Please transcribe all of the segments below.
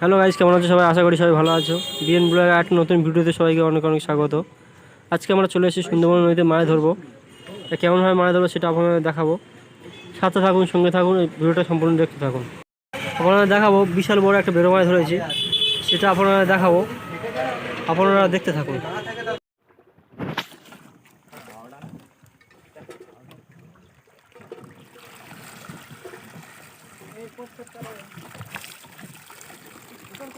Hello guys কেমন আছো সবাই? আশা করি সবাই ভালো আছো। বিএন ব্লগের একটা নতুন ভিডিওতে সবাইকে অনেক অনেক স্বাগত। আজকে আমরা চলে এসেছি সুন্দরবন নদীতে মাছ ধরবো। কেমনভাবে মাছ ধরবো সেটা আপনাদের দেখাবো। সাথে থাকুন, সঙ্গে থাকুন ভিডিওটা সম্পূর্ণ দেখতে থাকুন। আপনারা দেখাবো, বিশাল বড় একটা বেরো মাছ ধরেছি। সেটা আপনারা দেখাবো। আপনারা দেখতে থাকুন।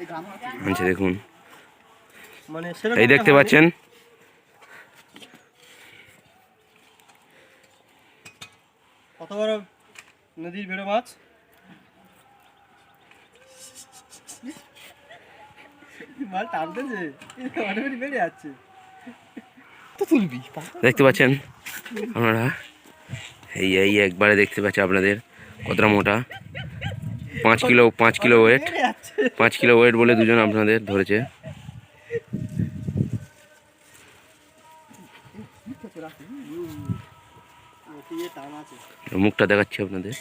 এই গান আছে। আনছে দেখুন। মানে এই দেখতে পাচ্ছেন? কত বড় নদীর বেড়ো মাছ দেখতে পাচ্ছেন আপনারা? এই এই একবারে দেখতে পাচ্ছি আপনাদের কতটা মোটা। পাঁচ কিলো পাঁচ কিলো ওয়েট পাঁচ কিলো ওয়েট বলে দুজন আপনাদের ধরেছে। মুখটা দেখাচ্ছি আপনাদের।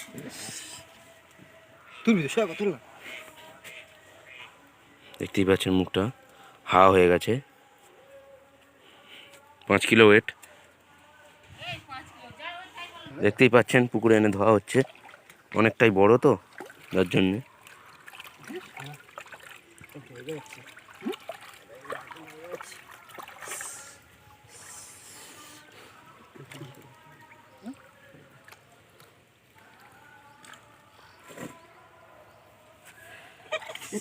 দেখতেই পাচ্ছেন মুখটা হা হয়ে গেছে। পাঁচ কিলো ওয়েট দেখতেই পাচ্ছেন পুকুরে এনে ধোয়া হচ্ছে। অনেকটাই বড় তো। যার জন্যে এই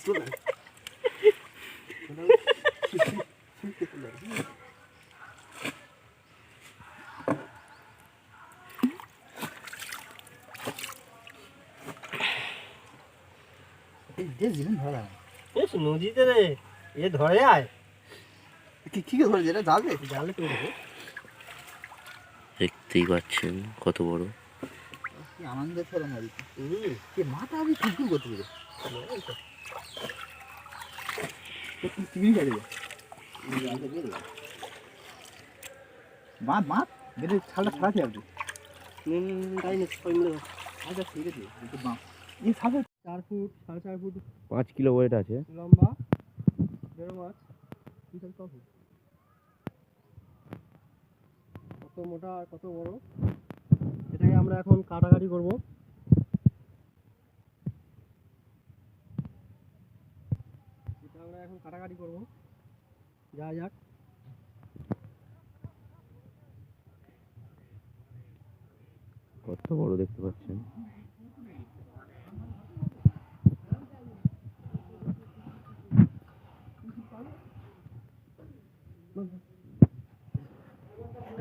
যে জীবন ধরা নদীতে রে এ ধরে আয়। কি কি ধরে যেটা যাবে জালে? দেবো দেখতেই পাচ্ছেন কত বড়। কি আনন্দ মারি। কি মাথা আমি টুকটু করতে পারে তুমি গাড়ি মাত মাত বেরে ছালটা ছাড়াতে হবে নুন তাই না সবাই মিলে আচ্ছা ঠিক আছে। বাঁ এই চার ফুট সাড়ে চার ফুট পাঁচ কিলো ওয়েট আছে। লম্বা বেরো মাছ বিশাল ক ফুট। কত মোটা আর কত বড় এটাকে আমরা এখন কাটাকাটি করব। এটা আমরা এখন কাটাকাটি করব। যা যাক। কত বড় দেখতে পাচ্ছেন? Mm-hmm.